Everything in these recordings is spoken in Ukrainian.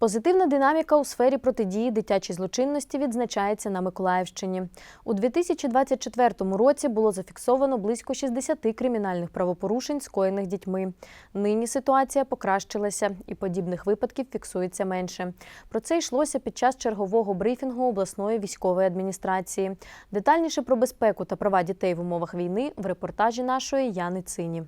Позитивна динаміка у сфері протидії дитячій злочинності відзначається на Миколаївщині. У 2024 році було зафіксовано близько 60 кримінальних правопорушень, скоєних дітьми. Нині ситуація покращилася і подібних випадків фіксується менше. Про це йшлося під час чергового брифінгу обласної військової адміністрації. Детальніше про безпеку та права дітей в умовах війни в репортажі нашої Яни Цині.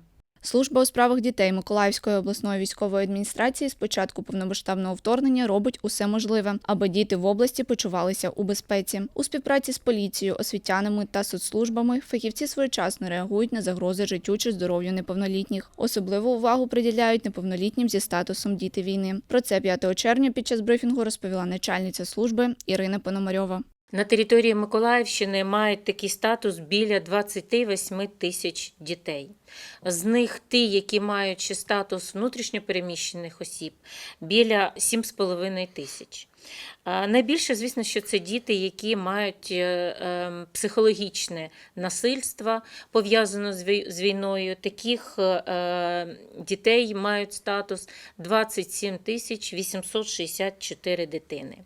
Служба у справах дітей Миколаївської обласної військової адміністрації з початку повномасштабного вторгнення робить усе можливе, аби діти в області почувалися у безпеці. У співпраці з поліцією, освітянами та соцслужбами фахівці своєчасно реагують на загрози життю чи здоров'ю неповнолітніх. Особливу увагу приділяють неповнолітнім зі статусом діти війни. Про це 5 червня під час брифінгу розповіла начальниця служби Ірина Пономарьова. На території Миколаївщини мають такий статус біля 28 тисяч дітей. З них ті, які мають ще статус внутрішньопереміщених осіб, біля 7,5 тисяч. Найбільше, звісно, що це діти, які мають е, е, психологічне насильство пов'язане з війною. Таких е, дітей мають статус 27 тисяч 864 дитини.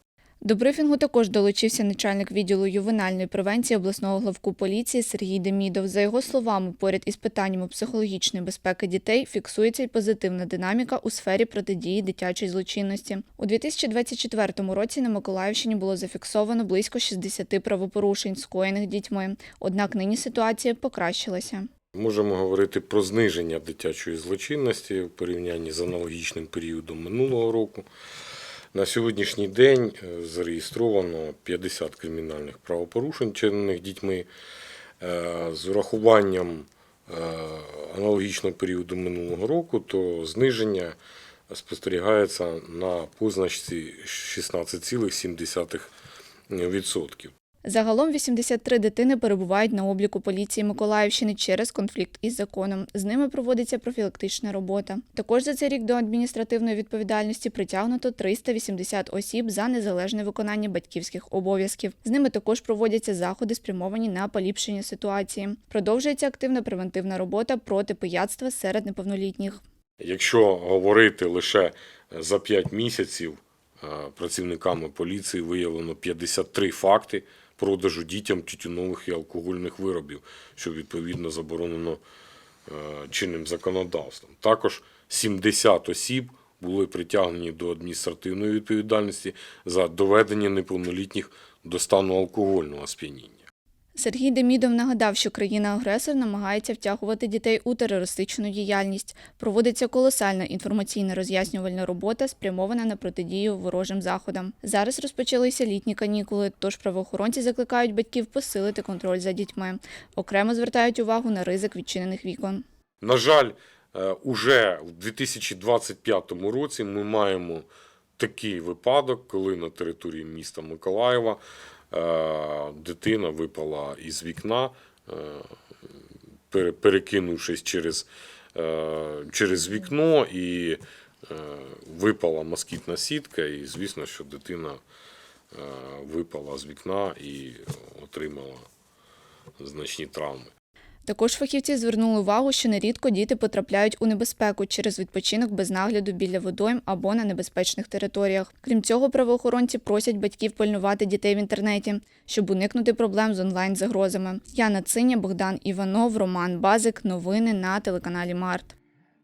До брифінгу також долучився начальник відділу ювенальної превенції обласного главку поліції Сергій Демідов. За його словами, поряд із питаннями психологічної безпеки дітей фіксується й позитивна динаміка у сфері протидії дитячої злочинності. У 2024 році на Миколаївщині було зафіксовано близько 60 правопорушень, скоєних дітьми. Однак нині ситуація покращилася. Можемо говорити про зниження дитячої злочинності в порівнянні з аналогічним періодом минулого року. На сьогоднішній день е, зареєстровано 50 кримінальних правопорушень, чинених дітьми. Е, З урахуванням е, аналогічного періоду минулого року, то зниження спостерігається на позначці 16,7%. Загалом 83 дитини перебувають на обліку поліції Миколаївщини через конфлікт із законом. З ними проводиться профілактична робота. Також за цей рік до адміністративної відповідальності притягнуто 380 осіб за незалежне виконання батьківських обов'язків. З ними також проводяться заходи, спрямовані на поліпшення ситуації. Продовжується активна превентивна робота проти пияцтва серед неповнолітніх. Якщо говорити лише за 5 місяців, працівниками поліції виявлено 53 факти продажу дітям тютюнових і алкогольних виробів, що відповідно заборонено е, чинним законодавством. Також 70 осіб були притягнені до адміністративної відповідальності за доведення неповнолітніх до стану алкогольного сп'яніння. Сергій Демідов нагадав, що країна-агресор намагається втягувати дітей у терористичну діяльність. Проводиться колосальна інформаційна роз'яснювальна робота, спрямована на протидію ворожим заходам. Зараз розпочалися літні канікули, тож правоохоронці закликають батьків посилити контроль за дітьми. Окремо звертають увагу на ризик відчинених вікон. На жаль, е, уже в 2025 році ми маємо такий випадок, коли на території міста Миколаєва дитина випала із вікна, е, перекинувшись через, е, через вікно, і е, випала москітна сітка, і звісно, що дитина е, випала з вікна і отримала значні травми. Також фахівці звернули увагу, що нерідко діти потрапляють у небезпеку через відпочинок без нагляду біля водойм або на небезпечних територіях. Крім цього, правоохоронці просять батьків пильнувати дітей в інтернеті, щоб уникнути проблем з онлайн-загрозами. Яна Циня, Богдан Іванов, Роман Базик. Новини на телеканалі Март.